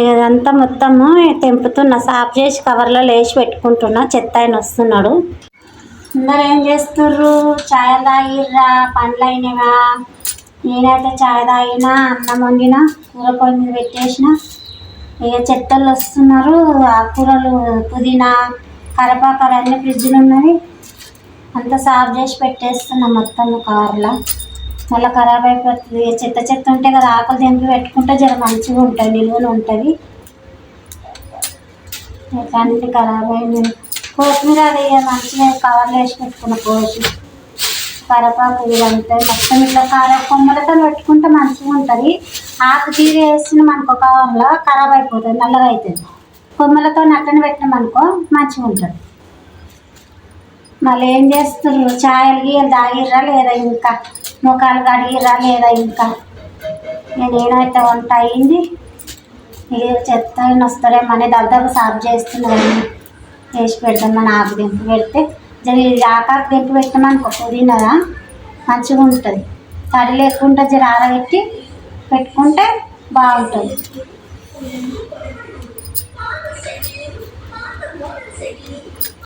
ఇదంతా మొత్తము తెంపుతున్నా. సాఫ్ చేసి కవర్లో లేచి పెట్టుకుంటున్నా. చెత్త ఆయన వస్తున్నాడు. అందరు ఏం చేస్తుర్రు? చాయ్ తాగిర్రా? పండ్లు అయినవా? నేనైతే చాయ్ తాగినా అన్నం వండిన కూర పొయ్యి మీద పెట్టేసిన. ఇక చెత్తలు వస్తున్నారు. ఆకుకూరలు పుదీనా కరివేపాకు అన్నీ ఫ్రిడ్జ్లు ఉన్నవి అంతా సాఫ్ చేసి పెట్టేస్తున్నా మొత్తం కవర్లో. మళ్ళీ ఖరాబ్ అయిపోతుంది. చెత్త చెత్త ఉంటే కదా ఆకులు తెంపి పెట్టుకుంటే జర మంచిగా ఉంటుంది నిలువలు ఉంటుంది. అన్ని ఖరాబ్ అయింది. కొత్తిమీర అది ఇక మంచిగా కవర్లో వేసి పెట్టుకున్న కోసి. కరపాకు ఇదంతా మొత్తం ఇట్లా కార కొమ్మలతో పెట్టుకుంటే మంచిగా ఉంటుంది. ఆకు తీరి వేసిన మనకు కవర్లో ఖరాబ్ అయిపోతుంది నల్లగా అవుతుంది కొమ్మలతో నట్టని పెట్టినాం అనుకో మంచిగా ఉంటుంది. మళ్ళీ ఏం చేస్తున్నారు ఛాయలు గీయలు తాగిర్రా లేదా ఇంకా? ముఖాలు కడిగిరా లేదా ఇంకా? నేను ఏదైతే వంట అయింది? ఇక చెత్త ఆయన వస్తాడేమని దగ్గర సాఫ్ చేస్తున్నాను. వేసి పెడదామని ఆకు దింపు పెడితే? జర ఇది ఆకాకు దింపు పెట్టమనుకో పుదీనా మంచిగా ఉంటుంది. తడి లేకుండా జర ఆరబెట్టి పెట్టుకుంటే బాగుంటుంది.